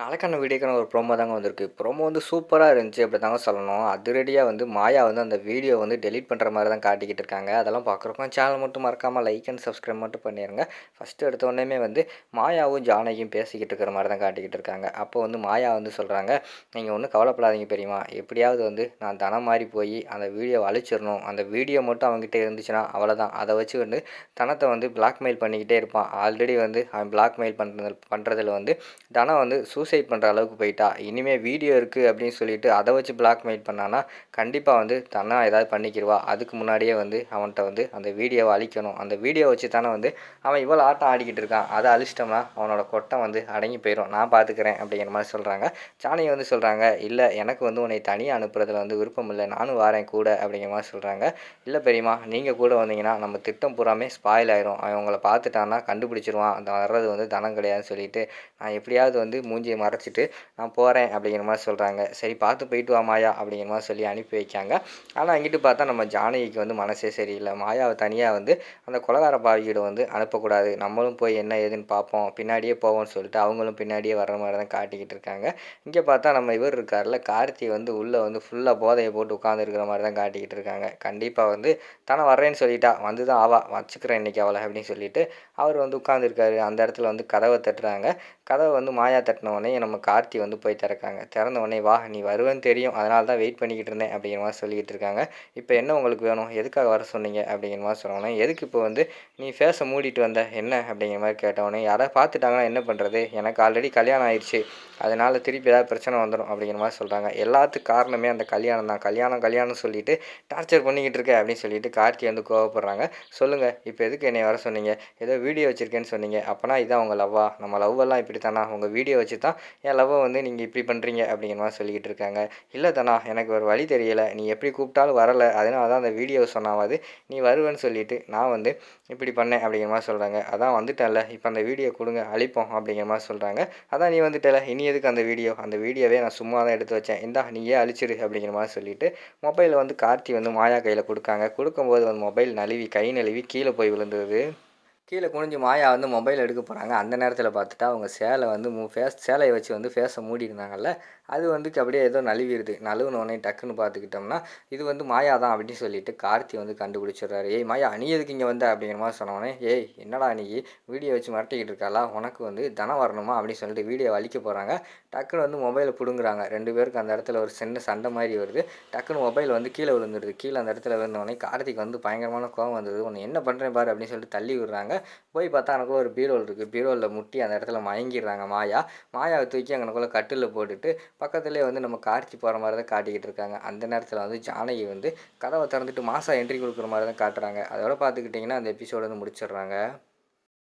நாளைக்கான வீடியோக்கான ஒரு ப்ரோமோ தாங்க வந்திருக்கு. ப்ரோமோ வந்து சூப்பராக இருந்துச்சு அப்படி தாங்க சொல்லணும். அதிரடியாக வந்து மாயா வந்து அந்த வீடியோ வந்து டெலீட் பண்ணுற மாதிரி தான் காட்டிக்கிட்டு இருக்காங்க. அதெல்லாம் பார்க்குறப்போ சேனல் மட்டும் மறக்காமல் லைக் அண்ட் சப்ஸ்கிரைப் மட்டும் பண்ணிடுங்க ஃபஸ்ட்டு எடுத்த உடனே வந்து மாயாவும் ஜானகியும் பேசிக்கிட்டு இருக்கிற மாதிரி தான் காட்டிக்கிட்டு இருக்காங்க. அப்போ வந்து மாயா வந்து சொல்கிறாங்க நீங்கள் ஒன்றும் கவலைப்படாதீங்க பெரியமா எப்படியாவது வந்து நான் தனம் மாதிரி போய் அந்த வீடியோவை அழிச்சிடணும் அந்த வீடியோ மட்டும் அவங்ககிட்ட இருந்துச்சுன்னா அவ்வளோதான் அதை வச்சு வந்து தனத்தை வந்து பிளாக்மெயில் பண்ணிக்கிட்டே இருப்பான். ஆல்ரெடி வந்து அவன் பிளாக்மெயில் பண்ணுறது பண்ணுறதுல வந்து தனம் வந்து சூஸ் சூசைட் பண்ணுற அளவுக்கு போயிட்டா இனிமேல் வீடியோ இருக்குது அப்படின்னு சொல்லிட்டு அதை வச்சு பிளாக்மெயில் பண்ணான்னா கண்டிப்பாக வந்து தன்னா ஏதாவது பண்ணிக்கிடுவா அதுக்கு முன்னாடியே வந்து அவன்கிட்ட வந்து அந்த வீடியோவை அழிக்கணும். அந்த வீடியோ வச்சு தானே வந்து அவன் இவ்வளோ ஆட்டம் ஆடிக்கிட்டு இருக்கான். அதை அழிச்சிட்டோம்னா அவனோட கொட்டம் வந்து அடங்கி போயிடும் நான் பார்த்துக்கிறேன் அப்படிங்கிற மாதிரி சொல்கிறாங்க சாணி வந்து சொல்கிறாங்க இல்லை எனக்கு வந்து உன்னை தனியாக அனுப்புறதுல வந்து விருப்பம் இல்லை. நானும் வரேன் கூட அப்படிங்கிற மாதிரி சொல்கிறாங்க இல்லை பெரியம்மா நீங்கள் கூட வந்தீங்கன்னா நம்ம திட்டம் பூராமே ஸ்பாயில் ஆயிரும். அவன் உங்களை பார்த்துட்டான்னா கண்டுபிடிச்சிருவான். அந்த வர்றது வந்து தனம் கிடையாதுன்னு சொல்லிட்டு நான் எப்படியாவது வந்து மூஞ்சி மூஞ்சியை மறைச்சிட்டு நான் போகிறேன் அப்படிங்கிற மாதிரி சொல்கிறாங்க சரி பார்த்து போயிட்டு வா மாயா அப்படிங்கிற மாதிரி சொல்லி அனுப்பி வைக்காங்க. ஆனால் அங்கிட்டு பார்த்தா நம்ம ஜானகிக்கு வந்து மனசே சரியில்லை. மாயாவை தனியாக வந்து அந்த குலகார பாவிகிட்ட வந்து அனுப்பக்கூடாது. நம்மளும் போய் என்ன ஏதுன்னு பார்ப்போம். பின்னாடியே போவோம்னு சொல்லிட்டு அவங்களும் பின்னாடியே வர்ற மாதிரி தான் காட்டிக்கிட்டு இருக்காங்க. இங்கே பார்த்தா நம்ம இவர் இருக்கார்ல கார்த்தி வந்து உள்ளே வந்து ஃபுல்லாக போதையை போட்டு உட்காந்துருக்கிற மாதிரி தான் காட்டிக்கிட்டு இருக்காங்க. கண்டிப்பாக வந்து தானே வர்றேன்னு சொல்லிட்டா வந்து தான் ஆவா வச்சுக்கிறேன் இன்றைக்கி அவளை அப்படின்னு சொல்லிட்டு அவர் வந்து உட்காந்துருக்காரு அந்த இடத்துல வந்து கதவை தட்டுறாங்க. கதவை வந்து மாயா தட்டின உடனே நம்ம கார்த்தி வந்து போய் திறக்காங்க. திறந்த உடனே வா நீ வருவேன்னு தெரியும். அதனால தான் வெயிட் பண்ணிக்கிட்டு இருந்தேன். அப்படிங்கிற மாதிரி சொல்லிக்கிட்டு இருக்காங்க. இப்போ என்ன உங்களுக்கு வேணும்? எதுக்காக வர சொன்னீங்க? அப்படிங்கிற மாதிரி சொன்னோன்னே எதுக்கு இப்போ வந்து நீ ஃபேஸை மூடிட்டு வந்த? என்ன? அப்படிங்கிற மாதிரி கேட்டவொடனே யாராவது பார்த்துட்டாங்கன்னா என்ன பண்ணுறது எனக்கு ஆல்ரெடி கல்யாணம் ஆயிடுச்சு அதனால் திருப்பி ஏதாவது பிரச்சனை வந்துடும் அப்படிங்கிற மாதிரி சொல்கிறாங்க எல்லாத்துக்கும் காரணமே அந்த கல்யாணம் தான். கல்யாணம் கல்யாணம் சொல்லிட்டு டார்ச்சர் பண்ணிக்கிட்டு இருக்க. அப்படின்னு சொல்லிட்டு கார்த்தி வந்து கோவப்படுறாங்க. சொல்லுங்கள் இப்போ எதுக்கு என்னை வர சொன்னீங்க? ஏதோ வீடியோ வச்சுருக்கேன்னு சொன்னீங்க. அப்போனா இதான் உங்கள் லவ்வா நம்ம லவ்வெல்லாம் இப்படி தானா உங்கள் வீடியோ வச்சு தான் என் லவ்வை வந்து நீங்கள் இப்படி பண்ணுறீங்க அப்படிங்கிற மாதிரி சொல்லிக்கிட்டு இருக்காங்க. இல்லை தானா எனக்கு ஒரு வழி தெரியலை. நீ எப்படி கூப்பிட்டாலும் வரலை. அதனால தான் அந்த வீடியோ சொன்னாவது. நீ வருவேன்னு சொல்லிட்டு நான் வந்து இப்படி பண்ணேன் அப்படிங்கிற மாதிரி சொல்கிறாங்க அதான் வந்துட்டேன்ல. இப்போ அந்த வீடியோ கொடுங்க அழிப்போம் அப்படிங்கிற மாதிரி சொல்கிறாங்க அதான் நீ வந்துட்டல. இனி எதுக்கு அந்த வீடியோ அந்த வீடியோவே நான் சும்மா தான் எடுத்து வச்சேன். இந்தா நீயே அழிச்சிரு அப்படிங்கிற மாதிரி சொல்லிட்டு மொபைலில் வந்து கார்த்தி வந்து மாயா கையில் கொடுக்காங்க. கொடுக்கும்போது வந்து மொபைல் நழுவி கை நழுவி கீழே போய் விழுந்தது. கீழே குனிஞ்சு மாயா வந்து மொபைல் எடுக்க போகிறாங்க அந்த நேரத்தில் பார்த்துட்டா அவங்க சேலை வந்து மூ ஃபேஸ் சேலையை வச்சு வந்து ஃபேஸை மூடி இருந்தாங்கல்ல அது வந்து அப்படியே ஏதோ நழுவிடுது. நழுவுனோடனே டக்குன்னு பார்த்துக்கிட்டோம்னா இது வந்து மாயா தான் அப்படின்னு சொல்லிட்டு கார்த்தி வந்து கண்டுபிடிச்சிடுறாரு. ஏய் மாயா நீ எதுக்கு இங்கே வந்த? அப்படிங்கிற மாதிரி சொன்னோடனே ஏய் என்னடா நீ? வீடியோ வச்சு மிரட்டிக்கிட்டு இருக்காளா? உனக்கு வந்து தனம் வரணுமா அப்படின்னு சொல்லிட்டு வீடியோ அழிக்க போகிறாங்க டக்குன்னு வந்து மொபைலை பிடுங்குறாங்க. ரெண்டு பேருக்கு அந்த இடத்துல ஒரு சின்ன சண்டை மாதிரி வருது. டக்குன்னு மொபைல் வந்து கீழே விழுந்துடுது. கீழே அந்த இடத்துல விழுந்தோடனே கார்த்திக் வந்து பயங்கரமான கோவம் வந்தது. உன்னை என்ன பண்ணுறேன் பாரு அப்படின்னு சொல்லிட்டு தள்ளி விடுறாங்க. போய் பார்த்தா எனக்குள்ள ஒரு பீரோல் இருக்குது பீரோலில் முட்டி அந்த இடத்துல மயங்கிடுறாங்க மாயா. மாயாவை தூக்கி அங்கனக்குள்ள கட்டில் போட்டுட்டு பக்கத்துலேயே வந்து நம்ம கார்த்தி போகிற மாதிரி தான் காட்டிக்கிட்டு இருக்காங்க. அந்த நேரத்தில் வந்து ஜானகி வந்து கதவை திறந்துட்டு மாசா என்ட்ரி கொடுக்குற மாதிரி தான் காட்டுறாங்க. அதோட பார்த்துக்கிட்டிங்கன்னா அந்த எபிசோடு வந்து முடிச்சிடுறாங்க.